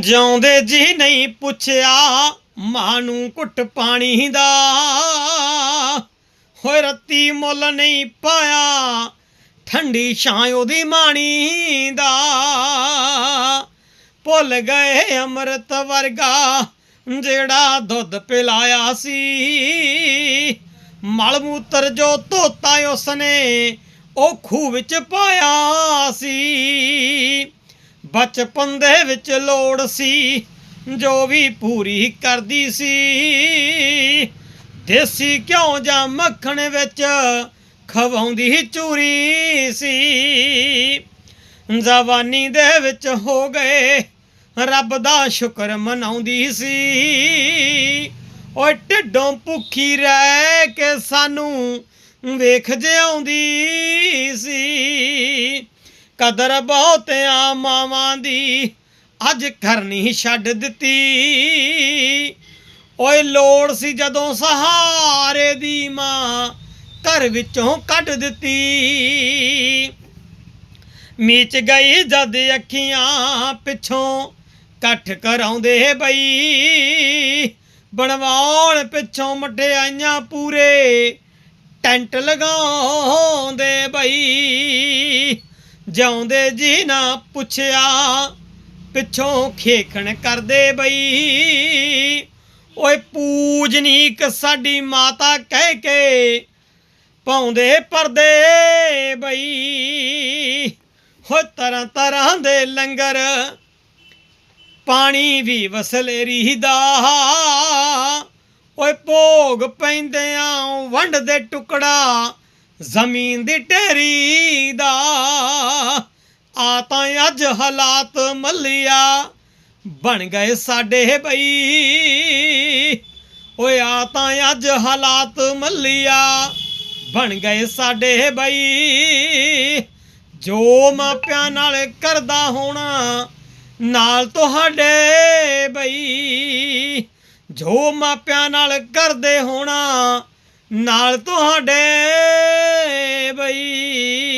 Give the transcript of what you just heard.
ਜਿਉਂਦੇ ਜੀ ਨਹੀਂ ਪੁੱਛਿਆ, ਮਾਂ ਨੂੰ ਘੁੱਟ ਪਾਣੀ ਦਾ। ਹੋਏ ਰੱਤੀ ਮੁੱਲ ਨਹੀਂ ਪਾਇਆ, ਠੰਡੀ ਛਾਂ ਉਹਦੀ ਮਾਣੀ ਦਾ। ਭੁੱਲ ਗਏ ਅੰਮ੍ਰਿਤ ਵਰਗਾ, ਜਿਹੜਾ ਦੁੱਧ ਪਿਲਾਇਆ ਸੀ। ਮਲ ਮੂਤਰ ਜੋ ਧੋਤਾ ਉਸਨੇ, ਉਹ ਖੂਹ ਵਿੱਚ ਪਾਇਆ ਸੀ। ਬਚਪਨ ਦੇ ਵਿੱਚ ਲੋੜ ਸੀ, ਜੋ ਵੀ ਪੂਰੀ ਕਰਦੀ ਸੀ। ਦੇਸੀ ਘਿਓ ਜਾਂ ਮੱਖਣ ਵਿੱਚ ਖਵਾਉਂਦੀ ਚੂਰੀ ਸੀ। ਜਵਾਨੀ ਦੇ ਵਿੱਚ ਹੋ ਗਏ, ਰੱਬ ਦਾ ਸ਼ੁਕਰ ਮਨਾਉਂਦੀ ਸੀ। ਓਏ ਢਿੱਡੋਂ ਭੁੱਖੀ ਰਹਿ ਕੇ ਸਾਨੂੰ ਵੇਖ ਜਿਉਂਦੀ ਸੀ। ਕਦਰ ਬਹੁਤਿਆਂ ਮਾਵਾਂ ਦੀ, ਅੱਜ ਕਰਨੀ ਛੱਡ ਦਿੱਤੀ। ਓਏ ਲੋੜ ਸੀ ਜਦੋਂ ਸਹਾਰੇ ਦੀ ਮਾਂ ਘਰ ਵਿੱਚੋਂ ਕੱਢ ਦਿੱਤੀ। ਮੀਚ ਗਈ ਜਦ ਅੱਖੀਆਂ ਪਿੱਛੋਂ ਇਕੱਠ ਕਰਾਉਂਦੇ ਬਈ। ਬਣਵਾਉਣ ਪਿੱਛੋਂ ਮਠਿਆਈਆਂ ਪੂਰੇ ਟੈਂਟ ਲਗਾਉਂਦੇ ਬਈ। ਜਾਉਂਦੇ ਜੀ ਨਾ ਪੁੱਛਿਆ, ਪਿੱਛੋਂ ਖੇਖਣ ਕਰਦੇ ਬਈ। ਓਏ ਪੂਜਨੀਕ ਸਾਡੀ ਮਾਤਾ ਕਹਿ ਕੇ ਪਾਉਂਦੇ ਪਰਦੇ ਬਈ। ਹੋ ਤਰ੍ਹਾਂ ਤਰ੍ਹਾਂ ਦੇ ਲੰਗਰ, ਪਾਣੀ ਵੀ ਵਸਲੇ ਦਾ। ਓਏ ਭੋਗ ਪੈਂਦਿਆਂ ਵੰਡ ਦੇ ਟੁਕੜਾ ਜ਼ਮੀਨ ਦੀ ਢੇਰੀ ਦਾ। ਆ ਤਾਂ ਅੱਜ ਹਾਲਾਤ ਮੱਲਿਆ। ਬਣ ਗਏ ਸਾਡੇ ਬਈ। ਓਏ, ਆ ਤਾਂ ਅੱਜ ਹਾਲਾਤ ਮੱਲਿਆ। ਬਣ ਗਏ ਸਾਡੇ ਬਈ। ਜੋ ਮਾਪਿਆਂ ਨਾਲ ਕਰਦਾ ਹੋਣਾ, ਨਾਲ ਤੁਹਾਡੇ ਬਈ। ਜੋ ਮਾਪਿਆਂ ਨਾਲ ਕਰਦੇ ਹੋਣਾ, ਨਾਲ ਤੁਹਾਡੇ ਬਈ